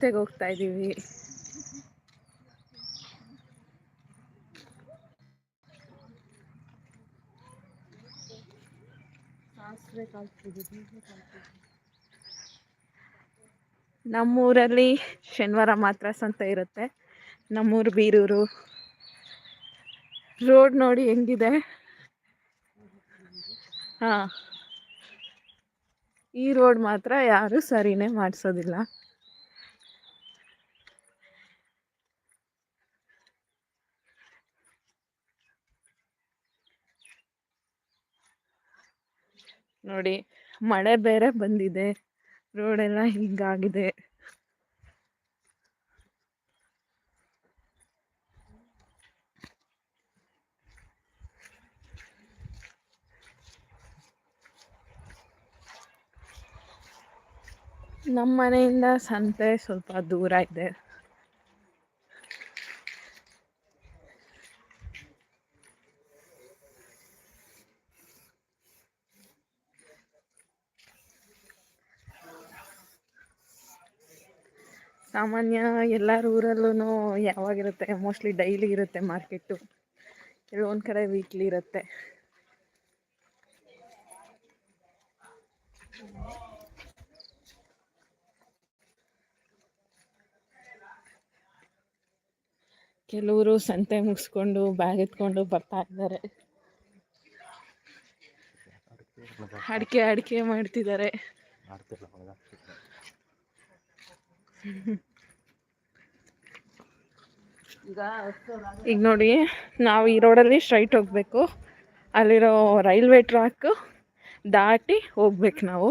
ಸಂತೆಗೆ ಹೋಗ್ತಾ ಇದ್ದೀವಿ ನಮ್ಮೂರಲ್ಲಿ ಶನಿವಾರ ಮಾತ್ರ ಸಂತೆ ಇರುತ್ತೆ. ನಮ್ಮೂರು ಬೀರೂರು. ರೋಡ್ ನೋಡಿ ಹೆಂಗಿದೆ? ಹಾ. ಈ ರೋಡ್ ಮಾತ್ರ ಯಾರು ಸರಿನೇ ಮಾಡಿಸೋದಿಲ್ಲ. ನೋಡಿ ಮಳೆ ಬೇರೆ ಬಂದಿದೆ. ರೋಡೆಲ್ಲ ಹಿಂಗಾಗಿದೆ. ನಮ್ಮ ಮನೆಯಿಂದ ಸಂತೆ ಸ್ವಲ್ಪ ದೂರ ಇದೆ. ಸಾಮಾನ್ಯ ಎಲ್ಲರ ಊರಲ್ಲೂ ಯಾವಾಗಿರುತ್ತೆ? ಮೋಸ್ಟ್ಲಿ ಡೈಲಿ ಇರುತ್ತೆ ಮಾರ್ಕೆಟು ಕೆಲವೊಂದು ಕಡೆ ವೀಕ್ಲಿ ಇರುತ್ತೆ. ಕೆಲವರು ಸಂತೆ ಮುಗಿಸ್ಕೊಂಡು ಬ್ಯಾಗ್ ಎತ್ಕೊಂಡು ಬರ್ತಾ ಇದ್ದಾರೆ. ಅಡಿಕೆ ಅಡಿಕೆ ಮಾಡ್ತಿದ್ದಾರೆ. ಈಗ ನೋಡಿ ನಾವು ಈ ರೋಡಲ್ಲಿ ಸ್ಟ್ರೈಟ್ ಹೋಗಬೇಕು. ಅಲ್ಲಿರೋ ರೈಲ್ವೆ ಟ್ರ್ಯಾಕ್ ದಾಟಿ ಹೋಗ್ಬೇಕು ನಾವು.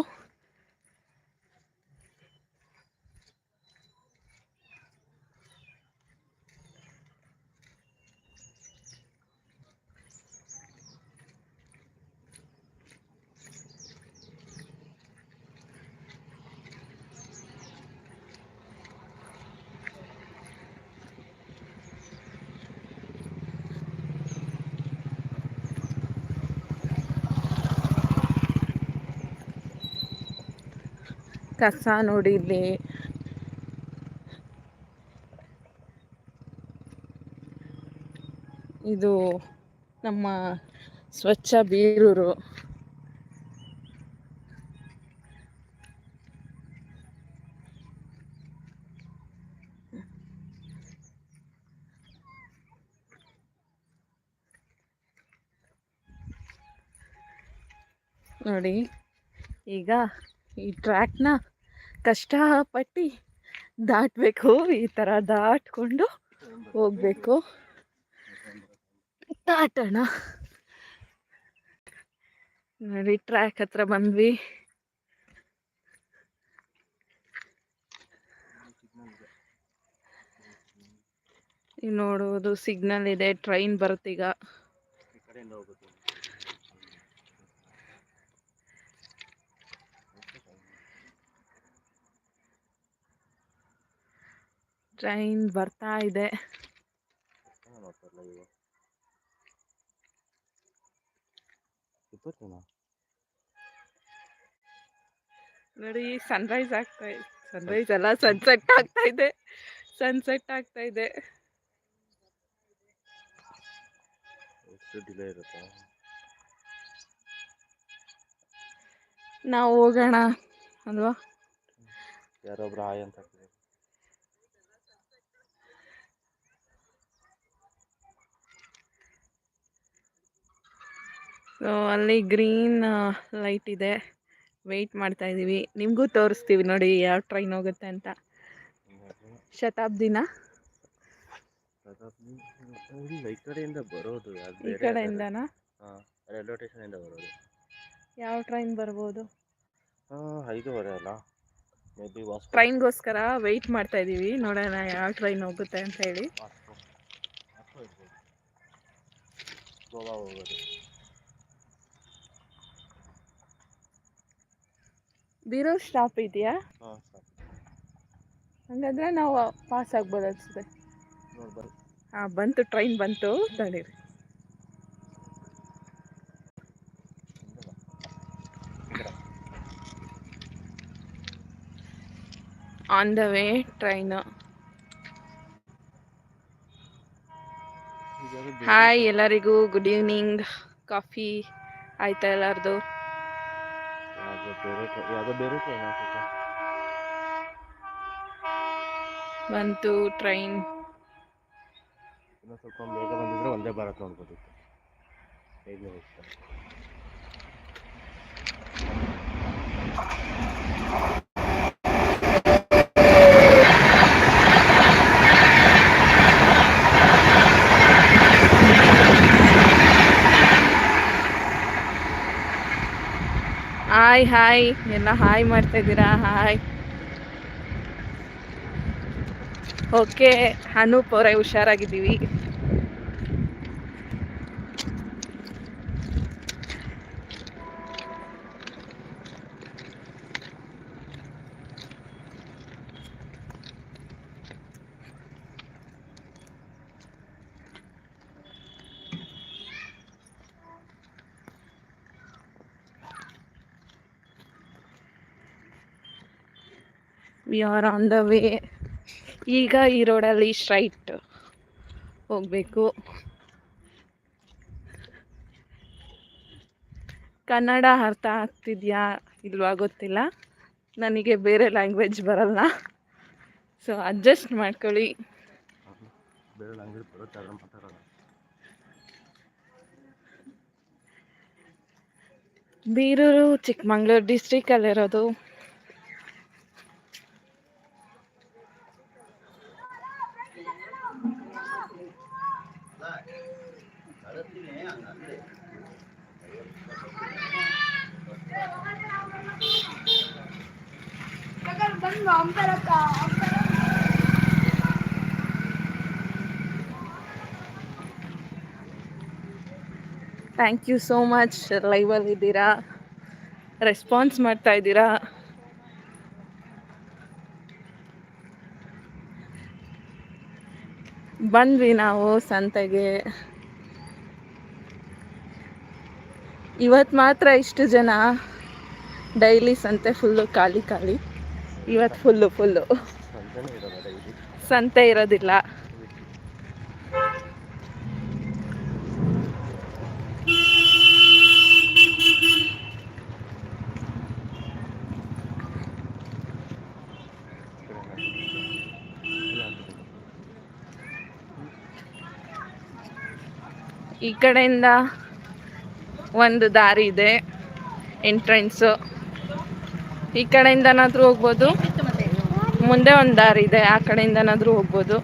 ಕಸ ನೋಡಿ ಇಲ್ಲಿ. ಇದು ನಮ್ಮ ಸ್ವಚ್ಛ ಬೀರೂರು. ನೋಡಿ ಈಗ ಈ ಟ್ರ್ಯಾಕ್ನ ಕಷ್ಟಪಟ್ಟು ದಾಟಬೇಕು, ಈ ಥರ ದಾಟ್ಕೊಂಡು ಹೋಗಬೇಕು. ದಾಟೋಣ. ನೋಡಿ ಟ್ರ್ಯಾಕ್ ಹತ್ರ ಬಂದ್ವಿ. ನೋಡುವುದು ಸಿಗ್ನಲ್ ಇದೆ ಟ್ರೈನ್ ಬರುತ್ತೀಗ. ಟ್ರೈನ್ ಬರ್ತಾ ಇದೆ. ನೋಡಿ ಸನ್ರೈಸ್ ಆಗ್ತಾ ಇದೆ ಸನ್ರೈಸ್ ಎಲ್ಲ ಸನ್ಸೆಟ್ ಆಗ್ತಾ ಇದೆ. ಸನ್ಸೆಟ್ ಆಗ್ತಾ ಇದೆ. ನಾವು ಹೋಗೋಣ ಅಲ್ವಾ? ಯಾರೊಬ್ರು ಹಾಯ್ ಅಂತ ಸೊ ಅಲ್ಲಿ ಗ್ರೀನ್ ಲೈಟ್ ಇದೆ. ವೆಯ್ಟ್ ಮಾಡ್ತಾ ಇದ್ದೀವಿ ನಿಮಗೂ ತೋರಿಸ್ತೀವಿ ನೋಡಿ ಯಾವ ಟ್ರೈನ್ ಹೋಗುತ್ತೆ ಅಂತ. ಶತಾಬ್ದಿನ? ಈ ಕಡೆಯಿಂದ ಬರೋದು ಈ ಕಡೆಯಿಂದನಾ? ರೈಲ್ವೆ ಸ್ಟೇಷನಿಂದ ಬರೋದು. ಯಾವ ಟ್ರೈನ್ ಬರ್ಬೋದು? ಐದೂವರೆ ಅಲ್ಲ. ಟ್ರೈನ್ಗೋಸ್ಕರ ವೆಯ್ಟ್ ಮಾಡ್ತಾ ಇದ್ದೀವಿ ನೋಡೋಣ ಯಾವ ಟ್ರೈನ್ ಹೋಗುತ್ತೆ ಅಂತ ಹೇಳಿ. ಗೋವಾ ಹೋಗೋದು. ಬೀರೋ ಸ್ಟಾಪ್ ಇದೆಯಾ? ಹಂಗಂದ್ರೆ ನಾವು ಪಾಸ್ ಆಗ್ಬೋದು ಅನ್ಸುತ್ತೆ. ಹಾ ಬಂತು ಟ್ರೈನ್ ಬಂತು ತಡೀರಿ. On the way train hi ಎಲ್ಲರಿಗೂ ಗುಡ್ ಈವ್ನಿಂಗ್ ಕಾಫಿ ಆಯ್ತಾ ಎಲ್ಲರದು? ಬೇರೆ ಯಾವುದೋ ಬೇರೆ ಟ್ರೈನ್ ಅನ್ಸುತ್ತೆ ಬಂತು ಟ್ರೈನ್ ಇನ್ನೂ ಸ್ವಲ್ಪ ಬೇಗ ಬಂದಿದ್ರೆ ಒಂದೇ ಭಾರತ್ ನೋಡ್ಬೋದಿತ್ತು. ಐದು ನಿಮಿಷ ಹಾಯ್ ಹಾಯ್ ಎಲ್ಲ ಹಾಯ್ ಮಾಡ್ತಾ ಇದ್ದೀರಾ? ಹಾಯ್ ಓಕೆ ಅನೂಪ್ ಅವರೇ ಹುಷಾರಾಗಿದ್ದೀವಿ. We are on the way ಈಗ ಈ ರೋಡಲ್ಲಿ ಸ್ಟ್ರೈಟ್ ಹೋಗಬೇಕು. ಕನ್ನಡ ಅರ್ಥ ಆಗ್ತಿದೆಯಾ ಇಲ್ವಾ ಗೊತ್ತಿಲ್ಲ. ನನಗೆ ಬೇರೆ ಲ್ಯಾಂಗ್ವೇಜ್ ಬರಲ್ಲ. ಸೊ ಅಡ್ಜಸ್ಟ್ ಮಾಡ್ಕೊಳ್ಳಿ. ಬೇರೆ ಚಿಕ್ಕಮಂಗ್ಳೂರು ಬರುತ್ತೆ ಥ್ಯಾಂಕ್ ಯು ಸೋ ಮಚ್ ಲೈವಲ್ಲಿ ಇದ್ದೀರಾ? ರೆಸ್ಪಾನ್ಸ್ ಮಾಡ್ತಾ ಇದ್ದೀರಾ? ಬಂದ್ವಿ ನಾವು ಸಂತೆಗೆ. ಇವತ್ತು ಮಾತ್ರ ಇಷ್ಟು ಜನ ಡೈಲಿ ಸಂತೆ ಫುಲ್ಲು ಖಾಲಿ ಖಾಲಿ. ಇವತ್ತು ಫುಲ್ಲು ಫುಲ್ಲು. ಸಂತೆ ಇರೋದಿಲ್ಲ. ಈ ಕಡೆಯಿಂದ ಒಂದು ದಾರಿ ಇದೆ ಎಂಟ್ರೆನ್ಸ್ ಈ ಕಡೆಯಿಂದನಾದರೂ ಹೋಗ್ಬೋದು. ಮುಂದೆ ಒಂದು ದಾರಿ ಇದೆ ಆ ಕಡೆಯಿಂದನಾದರೂ ಹೋಗ್ಬೋದು.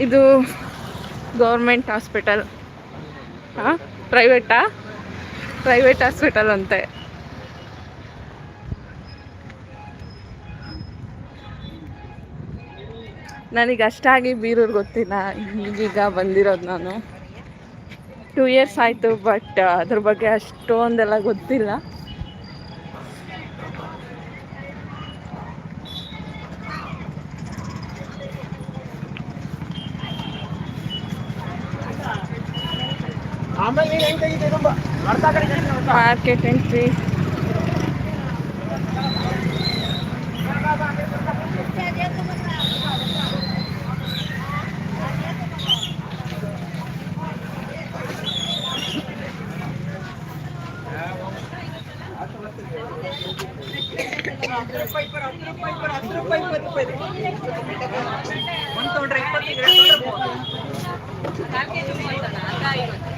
ಇದು ಗೌರ್ಮೆಂಟ್ ಹಾಸ್ಪಿಟಲ್. ಹಾಂ? ಪ್ರೈವೇಟಾ ಪ್ರೈವೇಟ್ ಹಾಸ್ಪಿಟಲ್ ಅಂತೆ. ನನಗೆ ಅಷ್ಟಾಗಿ ಬೀರೂರು ಗೊತ್ತಿಲ್ಲ. ಈಗೀಗ ಬಂದಿರೋದು ನಾನು. ಟೂ ಇಯರ್ಸ್ ಆಯಿತು ಬಟ್ ಅದ್ರ ಬಗ್ಗೆ ಅಷ್ಟೊಂದೆಲ್ಲ ಗೊತ್ತಿಲ್ಲ. मार्केट एंट्री ಒಂದು ತೊಗೊಂಡ್ರೆ ಇಪ್ಪತ್ತು ಎರಡು ತೊಗೊಂಡ್ರೆ ಮೂವತ್ತು ನಾಲ್ಕೈದು ಮೂವತ್ತಲ್ಲ ಅಂತ ಐವತ್ತು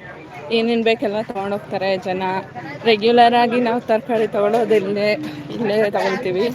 ಏನೇನು ಬೇಕೆಲ್ಲ ತೊಗೊಂಡೋಗ್ತಾರೆ ಜನ. ರೆಗ್ಯುಲರ್ ಆಗಿ ನಾವು ತರಕಾರಿ ತೊಗೊಳೋದಿಲ್ಲೇ ಇಲ್ಲೇ ತಗೊಳ್ತೀವಿ.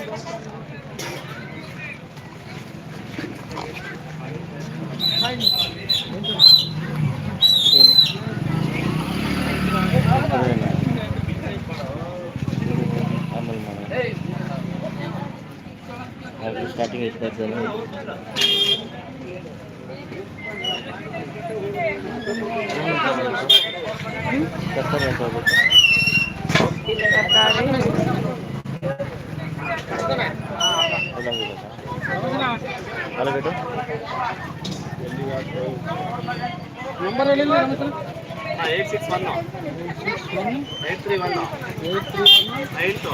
ನಂಬರ್ ಹೇಳಿಲ್ಲ ನಮ್ಮ ಹತ್ರ eight six one eight three one eight three nine two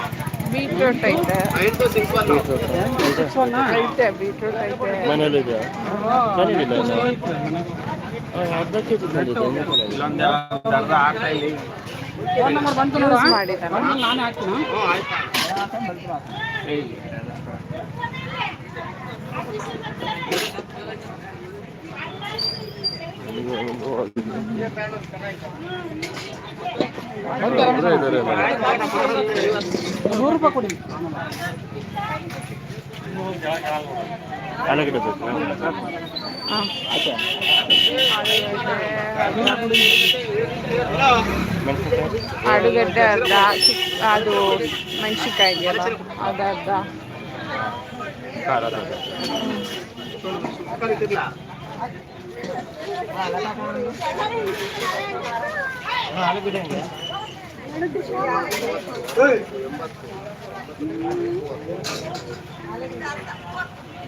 beetroot ಐತೆ nine two six one six one ಐತೆ ಬೀಟ್ರೂಟ್ ಐತೆ ಮನೇಲಿ ಇದೆಯಾ ಮನೇಲಿಲ್ಲ ಇನ್ನು ಅರ್ಧ ಕೆ ಜಿ ಬಂದಿದೆ ಇಲ್ಲೊಂದು ಅರ್ಧ ಆಗ್ತಾ ಇಲ್ಲಿ ಯೂಸ್ ಮಾಡಿದ್ದಾನ ನಾನೇ. ಹಾಕ್ತೀನಿ ಹ್ಞೂ ಆಯ್ತು ನೂರು ರೂಪಾಯಿ ಕೊಡಿ. ಹಾಂ. ಮೆಣಸಿನ್ಕಾಯಿ ಆಲೂಗಡ್ಡೆ ಅರ್ಧ ಚಿಕ್ ಅದು ಮೆಣಸಿನ್ಕಾಯಿ ಇದೆಯಲ್ಲ ಅದು ಅರ್ಧ ಖಾರ ಬೇಕಾ ಆಲೂಗಡ್ಡೆ ಹೆಂಗೆ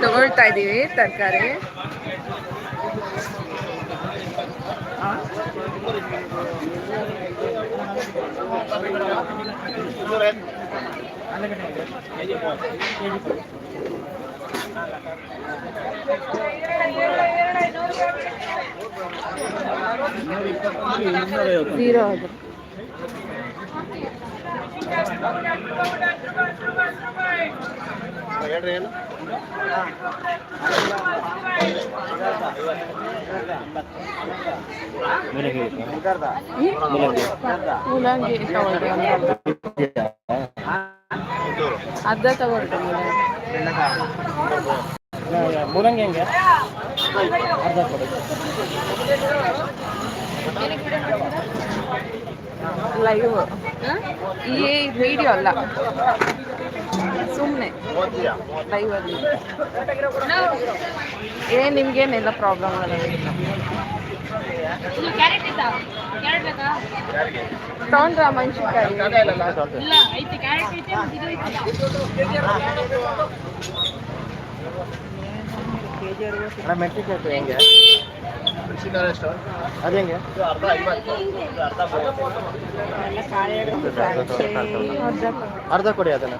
ತಗೊಳ್ತಾ ಇದ್ದೀವಿ ತರಕಾರಿ ಝೀರೋ ಅದು ಹೇಳ್ರಿ ಏನು ಮೂಲಂಗಿ ಬೇಕಾ? ಮೂಲಂಗಿ ಮೂಲಂಗಿ ತಗೊಳ್ರಿ ಒಂದು ಅರ್ಧ ಅರ್ಧ ತಗೊಳ್ರಿ ಮೂಲಂಗಿ ಹೆಂಗೆ ಅರ್ಧ ಕೊಡಿ ಲೈವ್ ಈ ವಿಡಿಯೋ ಅಲ್ಲ. ಸುಮ್ಮನೆ ಲೈವಲ್ಲಿ ಏ ನಿಮ್ಗೇನೆಲ್ಲ ಪ್ರಾಬ್ಲಮ್ ಆಗಲ್ಲ ತೊಗೊಂಡ್ರ ಮೆಣಸಿನ್ಕಾಯಿ ಮೆಣಸಿನ್ಕಾಯಿ ಹೆಂಗೆ ಅದು ಹೆಂಗೆ? ಅರ್ಧ ಕೊಡಿ ಅದನ್ನು.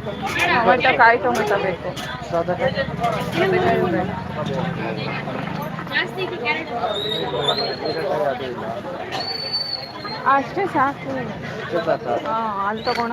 ಟೊಮೆಟೊ ಕಾಯಿ ಟೊಮೆಟೊ ಬೇಕು ಸೌತೆಕಾಯಿ ಸೌತೆಕಾಯಿ ಬೇಡ. ಜಾಸ್ತಿ ಐತಿ ಕ್ಯಾರೆಟ್ ಹೀರೆಕಾಯಿ ಅದು ಇಲ್ಲ ಅಷ್ಟೇ ಸಾಕು ಇಷ್ಟು ಸಾಕಾ? ಹಾಂ ಅಲ್ಲಿ ತಗೋಣ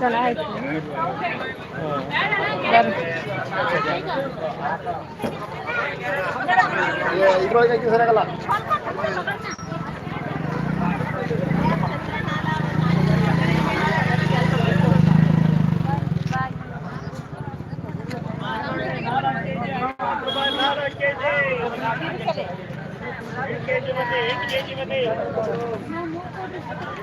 ಚಲೋ ಆಯ್ತು ಬರ್ರಿ ಇದ್ರೊಳಗೆ ಹಾಕಿ ಸರಿಯಾಗಲ್ಲ ಆಫ್ ಮಾಡಿ stop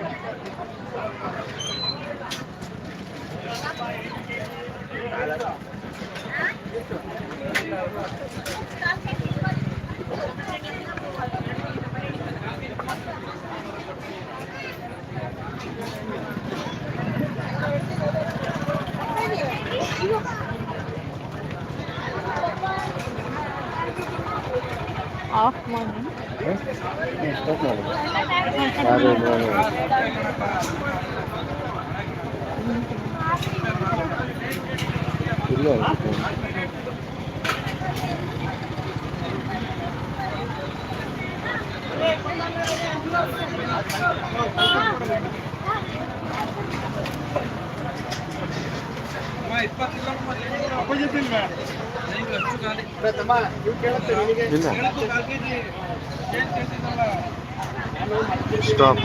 off money. Yes, yes, off ಇಲ್ಲ ಸ್ಟಾಪ್